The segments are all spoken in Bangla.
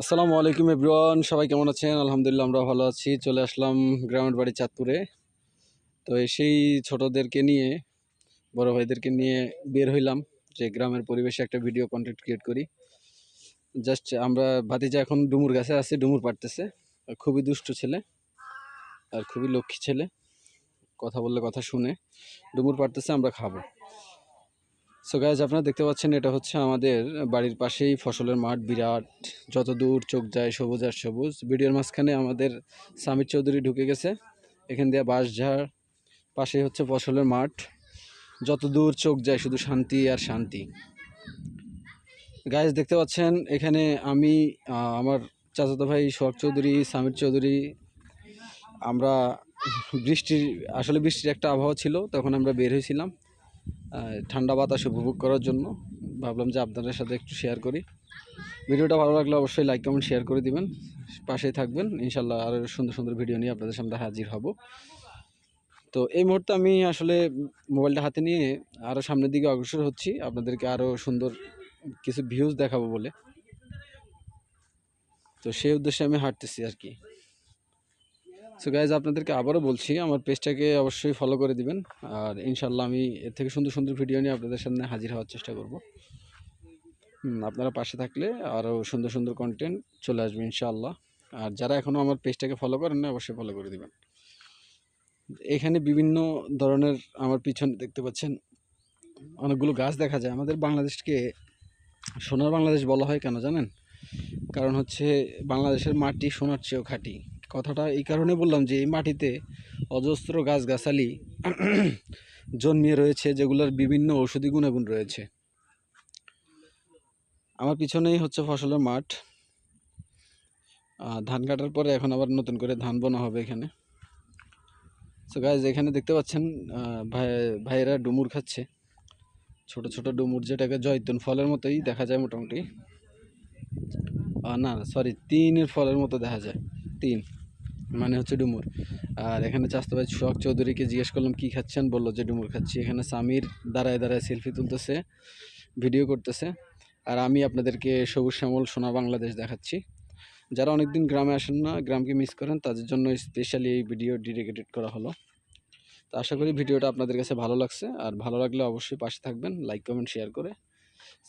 আসসালামু আলাইকুম এভরিওয়ান, সবাই কেমন আছেন? আলহামদুলিল্লাহ আমরা ভালো আছি। চলে আসলাম গ্রামের বাড়ি চাঁদপুরে। তো সেই ছোটদেরকে নিয়ে, বড় ভাইদেরকে নিয়ে বের হইলাম যে গ্রামের পরিবেশে একটা ভিডিও কন্টেন্ট ক্রিয়েট করি। জাস্ট আমরা, ভাতিজা এখন ডুমুর গাছে আছে, ডুমুর পাড়তেছে খুবই দুষ্ট ছেলে, আর খুবই লক্ষ্মী ছেলে। কথা বললে কথা শুনে, ডুমুর পাড়তেছে আমরা খাব। সো গাইজ আপনারা দেখতে পাচ্ছেন এটা হচ্ছে আমাদের বাড়ির পাশেই ফসলের মাঠ, বিরাট। যত দূর চোখ যায় সবুজ আর সবুজ। ভিডিওর মাঝখানে আমাদের সামির চৌধুরী ঢুকে গেছে। এখান দিয়ে বাঁশঝাড় পাশেই হচ্ছে ফসলের মাঠ। যত দূর চোখ যায় শুধু শান্তি আর শান্তি। গাইজ দেখতে পাচ্ছেন, এখানে আমি আমার চাচাতো ভাই সোহাগ চৌধুরী, সামির চৌধুরী, আমরা বৃষ্টির, আসলে বৃষ্টির একটা আবহাওয়া ছিল, তখন আমরা বের হয়েছিলাম। ঠান্ডা বাতাস উপভোগ করার জন্য। ভাবলাম যে আপনাদের সাথে একটু শেয়ার করি। ভিডিওটা ভালো লাগলে অবশ্যই লাইক কমেন্ট শেয়ার করে দিবেন। পাশেই থাকবেন। ইনশাল্লাহ আরও সুন্দর সুন্দর ভিডিও নিয়ে আপনাদের সামনে হাজির হব। তো এই মুহূর্তে আমি আসলে মোবাইলটা হাতে নিয়ে আরও সামনের দিকে অগ্রসর হচ্ছি। আপনাদেরকে আরও সুন্দর কিছু ভিউজ দেখাবো বলে। তো সেই উদ্দেশ্যে আমি হাঁটতেছি আর কি। সো গাইজ আপনাদেরকে আবারও বলছি, আমার পেজটাকে অবশ্যই ফলো করে দিবেন। আর ইনশাল্লাহ আমি এর থেকে সুন্দর সুন্দর ভিডিও নিয়ে আপনাদের সামনে হাজির হওয়ার চেষ্টা করব। আপনারা পাশে থাকলে আরও সুন্দর সুন্দর কন্টেন্ট চলে আসবে ইনশাআল্লাহ। আর যারা এখনও আমার পেজটাকে ফলো করেন না অবশ্যই ফলো করে দিবেন। এখানে বিভিন্ন ধরনের আমার পিছনে দেখতে পাচ্ছেন, অনেকগুলো গাছ দেখা যায়। আমাদের বাংলাদেশকে সোনার বাংলাদেশ বলা হয় কেন জানেন? কারণ হচ্ছে বাংলাদেশের মাটি সোনার চেয়েও খাঁটি। কথাটা এই কারণে বললাম যে এই মাটিতে অজস্র গাছগাছালি জন্মিয়ে রয়েছে, যেগুলোর বিভিন্ন ঔষধি গুণাগুণ রয়েছে। আমার পিছনেই হচ্ছে ফসলের মাঠ। ধান কাটার পরে এখন আবার নতুন করে ধান বোনা হবে এখানে। সো গাছ এখানে দেখতে পাচ্ছেন ভাই, ভাইয়েরা ডুমুর খাচ্ছে। ছোট ছোট ডুমুর যেটাকে জয়তুন ফলের মতোই দেখা যায় মোটামুটি। না সরি তিনের ফলের মতো দেখা যায় তিন মানে হচ্ছে ডুমুর। আর এখানে চাস্তো ভাই সোহাগ চৌধুরীকে জিজ্ঞেস করলাম, কি খাচ্ছেন? বলল যে, ডুমুর খাচ্ছি। এখানে সামির দাঁড়ায় দাঁড়ায় সেলফি তুলতেছে, ভিডিও করতেছে। আর আমি আপনাদেরকে সবুজ শ্যামল সোনা বাংলাদেশ দেখাচ্ছি। যারা অনেকদিন গ্রামে আসেন না, গ্রামকে মিস করেন, তাদের জন্য স্পেশালি এই ভিডিও ডেডিকেটেড করা হলো। তো আশা করি ভিডিওটা আপনাদের কাছে ভালো লাগছে। আর ভালো লাগলে অবশ্যই পাশে থাকবেন লাইক কমেন্ট শেয়ার করে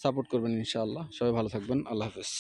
সাপোর্ট করবেন ইনশাআল্লাহ। সবাই ভালো থাকবেন। আল্লাহ হাফেজ।